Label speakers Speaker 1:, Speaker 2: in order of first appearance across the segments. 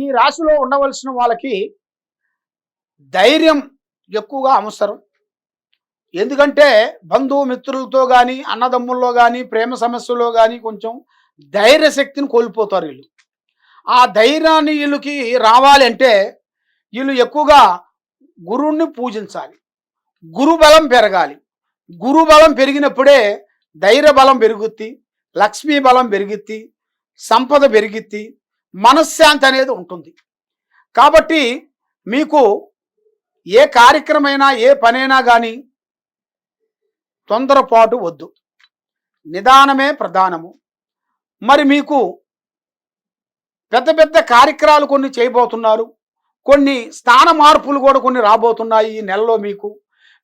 Speaker 1: ఈ రాశిలో ఉండవలసిన వాళ్ళకి ధైర్యం ఎక్కువగా అవసరం. ఎందుకంటే బంధువు మిత్రులతో కానీ అన్నదమ్ముల్లో కానీ ప్రేమ సమస్యలో కానీ కొంచెం ధైర్య శక్తిని కోల్పోతారు వీళ్ళు. ఆ ధైర్యాన్ని వీళ్ళకి రావాలి అంటే వీళ్ళు ఎక్కువగా గురువుని పూజించాలి. గురు బలం పెరగాలి. గురు బలం పెరిగినప్పుడే ధైర్య బలం పెరుగుద్ది లక్ష్మీ బలం పెరుగుద్ది సంపద పెరిగిద్ది మనశ్శాంతి అనేది ఉంటుంది. కాబట్టి మీకు ఏ కార్యక్రమైనా ఏ పనైనా కానీ తొందరపాటు వద్దు. నిదానమే ప్రధానము. మరి మీకు పెద్ద పెద్ద కార్యక్రమాలు కొన్ని చేయబోతున్నారు. కొన్ని స్థాన మార్పులు కూడా కొన్ని రాబోతున్నాయి ఈ నెలలో మీకు.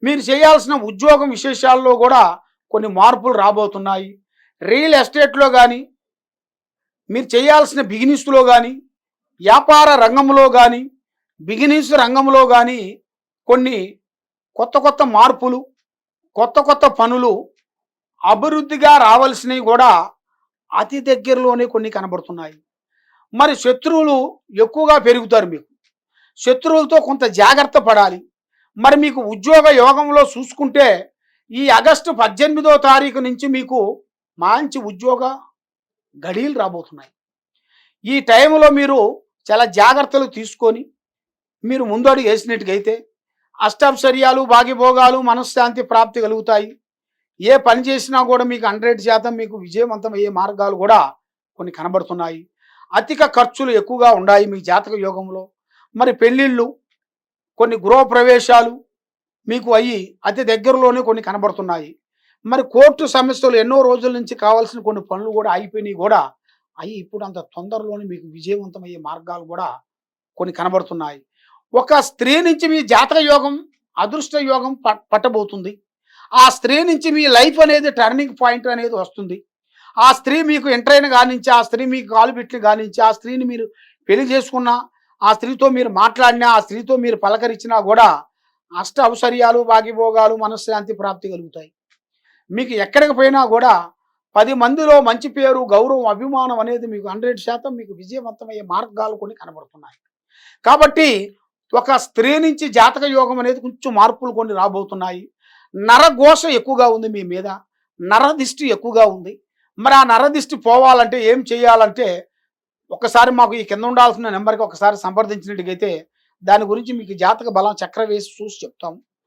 Speaker 1: మీరు చేయాల్సిన ఉద్యోగం విశేషాల్లో కూడా కొన్ని మార్పులు రాబోతున్నాయి. రియల్ ఎస్టేట్లో కానీ మీరు చేయాల్సిన బిగినిస్లో కానీ వ్యాపార రంగంలో కానీ బిగినిస్ రంగంలో కానీ కొన్ని కొత్త కొత్త మార్పులు కొత్త కొత్త పనులు అభివృద్ధిగా రావాల్సినవి కూడా అతి దగ్గరలోనే కొన్ని కనబడుతున్నాయి. మరి శత్రువులు ఎక్కువగా పెరుగుతారు మీకు. శత్రువులతో కొంత జాగ్రత్త పడాలి. మరి మీకు ఉద్యోగ యోగంలో చూసుకుంటే ఈ ఆగస్టు పద్దెనిమిదో తారీఖు నుంచి మీకు మంచి ఉద్యోగ గడియలు రాబోతున్నాయి. ఈ టైంలో మీరు చాలా జాగ్రత్తలు తీసుకొని మీరు ముందడుగు వేసినట్టుగైతే అష్టభ్సర్యాలు భాగ్యభోగాలు మనశ్శాంతి ప్రాప్తి కలుగుతాయి. ఏ పని చేసినా కూడా మీకు హండ్రెడ్ శాతం మీకు విజయవంతం అయ్యే మార్గాలు కూడా కొన్ని కనబడుతున్నాయి. అధిక ఖర్చులు ఎక్కువగా ఉన్నాయి మీ జాతక యోగంలో. మరి పెళ్ళిళ్ళు కొన్ని గృహప్రవేశాలు మీకు అయ్యి అతి దగ్గరలోనే కొన్ని కనబడుతున్నాయి. మరి కోర్టు సమస్యలు ఎన్నో రోజుల నుంచి కావాల్సిన కొన్ని పనులు కూడా అయిపోయినాయి కూడా. అవి ఇప్పుడు అంత తొందరలోనే మీకు విజయవంతమయ్యే మార్గాలు కూడా కొన్ని కనబడుతున్నాయి. ఒక స్త్రీ నుంచి మీ జాతక యోగం అదృష్ట యోగం పట్టబోతుంది. ఆ స్త్రీ నుంచి మీ లైఫ్ అనేది టర్నింగ్ పాయింట్ అనేది వస్తుంది. ఆ స్త్రీ మీకు ఎంటర్ అయిన కానించి ఆ స్త్రీ మీకు కాలు పెట్టిన కానించి ఆ స్త్రీని మీరు పెళ్ళి చేసుకున్నా ఆ స్త్రీతో మీరు మాట్లాడినా ఆ స్త్రీతో మీరు పలకరించినా కూడా అష్ట అవసర్యాలు భాగ్యభోగాలు మనశ్శాంతి ప్రాప్తి కలుగుతాయి. మీకు ఎక్కడికి పోయినా కూడా పది మందిలో మంచి పేరు గౌరవం అభిమానం అనేది మీకు హండ్రెడ్ శాతం మీకు విజయవంతమయ్యే మార్గాలు కొన్ని కనబడుతున్నాయి. కాబట్టి ఒక స్త్రీ నుంచి జాతక యోగం అనేది కొంచెం మార్పులు కొన్ని రాబోతున్నాయి. నరఘోష ఎక్కువగా ఉంది మీ మీద. నరదిష్టి ఎక్కువగా ఉంది. మరి ఆ నరదిష్టి పోవాలంటే ఏం చేయాలంటే ఒకసారి మాకు ఈ కింద ఉండాల్సిన నెంబర్కి ఒకసారి సంప్రదించినట్టుగైతే దాని గురించి మీకు జాతక బలం చక్ర వేసి చూసి చెప్తాము